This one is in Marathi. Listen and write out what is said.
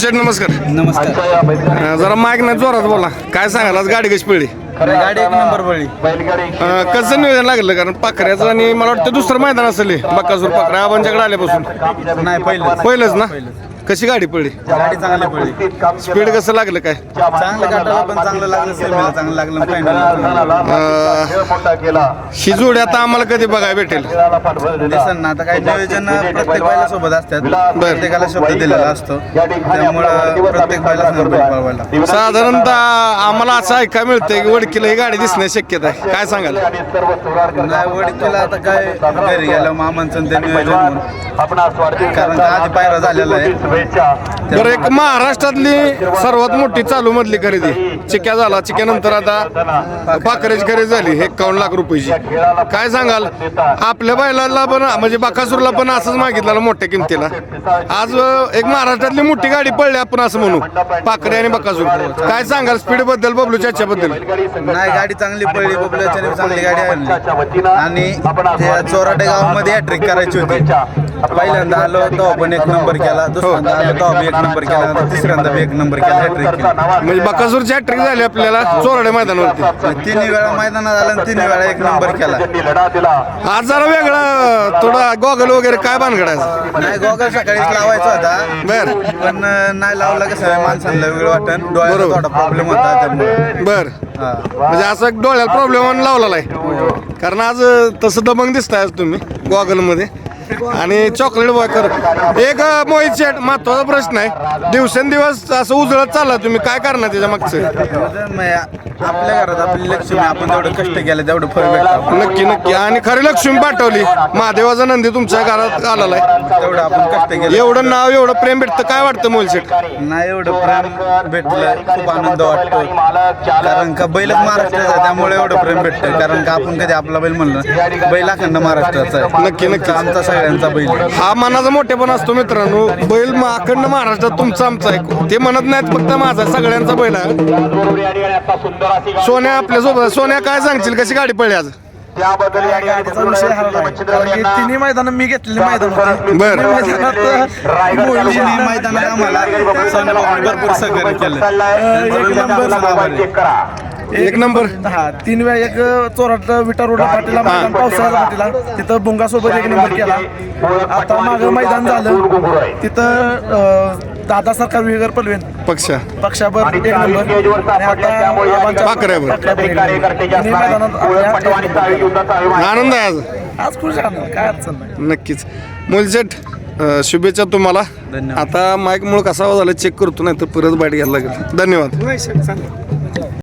शेठ नमस्कार. नमस्कार. अं, जरा माईक नाही जोरात बोला. काय सांगाल? आज गाडी कशी पडली? गाडी एक नंबर पडली. अं, कसं नियोजन लागलं? कारण पाखऱ्याचं आणि मला वाटतं दुसरं मैदान असेल हे, बक्कासूर पाखऱ्या आबांच्याकडे आल्यापासून नाही पहिलं पहिलंच. ना? कशी गाडी पडली? गाडी चांगली पडली. स्पीड कसं लागलं काय? चांगलं गाठाला पण चांगलं लागलं सेमीला चांगलं लागलं फायनल ही जोडी आता आम्हाला कधी बघायला भेटेल? दिसन ना आता काही नियोजन प्रत्येक बायला सोबत असतात. प्रत्येकाला शब्द दिलेला असतो. त्यामुळं प्रत्येक बायला साधारणतः आम्हाला असं ऐकायला मिळतंय की वडकीला ही गाडी दिसण्याची शक्यता आहे. काय सांगाल? नाही वडील आता काय घरी गेलं मामांचं ते नियोजन कारण आधी पायरा झालेला आहे. बरं एक महाराष्ट्रातली सर्वात मोठी चालू मधली खरेदी. चिक्या झाला चिक्यानंतर आता पाखरेची खरेदी झाली एकावन्न लाख रुपयाची. काय सांगाल? आपल्या बैलाला पण म्हणजे बाकासूरला पण असंच मागितलं मोठ्या किमतीला. आज एक महाराष्ट्रातली मोठी गाडी पडली आपण असं म्हणू. पाखरे आणि बकासूर. काय सांगाल? स्पीडबद्दल बबलू बद्दल नाही गाडी चांगली पडली पॉप्युलेशन चांगली गाडी आणली. आणि चोराटे गावामध्ये हॅट्रिक करायची होती. पहिल्यांदा आलो तेव्हा पण एक नंबर केला दुसऱ्यांदा आलो तेव्हा एक नंबर केला तिसऱ्यांदा बी एक नंबर केला हॅट्रिक केला. म्हणजे बकासूरची हॅट्रिक झाली आपल्याला चोराडे मैदानावरती. तिन्ही वेळा मैदानात आला आणि तिन्ही वेळा एक नंबर केला. आज जरा वेगळा थोडा गॉगल वगैरे काय बांधगडायचं नाही गोगल सकाळीच लावायचा होता. बर. पण नाही लावला कसं आहे, माणसांना वेगळं वाटण बरोबर. थोडा प्रॉब्लेम होता त्यामुळे. बर. हा. म्हणजे असं एक डोळ्याला प्रॉब्लेम लावलेला आहे. कारण आज तसं दबंग दिसताय आज तुम्ही गॉगलमध्ये. आणि चॉकलेट बॉय कर. एक मोहित शेट महत्त्वाचा प्रश्न आहे. दिवसेंदिवस असं उजळत चालला तुम्ही. काय करणार त्याच्या मागचं? आपल्या घरात आपली लक्ष्मी आपण तेवढं कष्ट केलं तेवढं फळ भेटतं नक्की नक्की. आणि खरी लक्ष्मी पाठवली. महादेवाचा नंदी तुमच्या घरात आलेला आहे. तेवढं आपण कष्ट केलं. एवढं नाव एवढं प्रेम भेटतं. काय वाटतं मोहित शेट नाही एवढं प्रेम भेटलं. खूप आनंद वाटतो. कारण का बैलच महाराष्ट्राचा आहे त्यामुळे एवढं प्रेम भेटतं. कारण का आपण कधी आपला बैल म्हणलं बैल अखंड महाराष्ट्राचा आहे. नक्की, नक्की. आमचा सगळ्यांचा बैल. हा मनाचा मोठेपणा असतो मित्रांनो. बैल अखंड महाराष्ट्रात तुमचा आमचा आहे ते म्हणत नाहीत फक्त माझा सगळ्यांचा बैल आहे. सोन्या आपल्यासोबत सोन्या काय सांगशील? कशी गाडी पडली आज? तिन्ही मैदान मी घेतलेली मैदान बर. मैदानात आम्हाला भरपूर सहकार्य केलं एक नंबर एक नंबर. हा तीन वेळा एक चोराट विटा रोड पाटीला मैदान पावसाळ्याचा पाटीला. तिथं बुंगा सोबत एक नंबर केला. आता मागं मैदान झालं. तिथं दादा सरकार विगर पलवेन. पक्ष. पक्षावर एक नंबर. आणि आता आबांच्या- पाकऱ्यावर. पाकऱ्यावर एक नंबर. तिन्ही मैदानात आपल्या एक नंबर. आनंद आहे आज. आज खुश आहे काय अडचण नाही. नक्कीच. मुलसेट शुभेच्छा तुम्हाला. आता माईक मुळे कसा आवाज झाला चेक करतो नाही तर परत बाईट घ्यायला लागेल. धन्यवाद.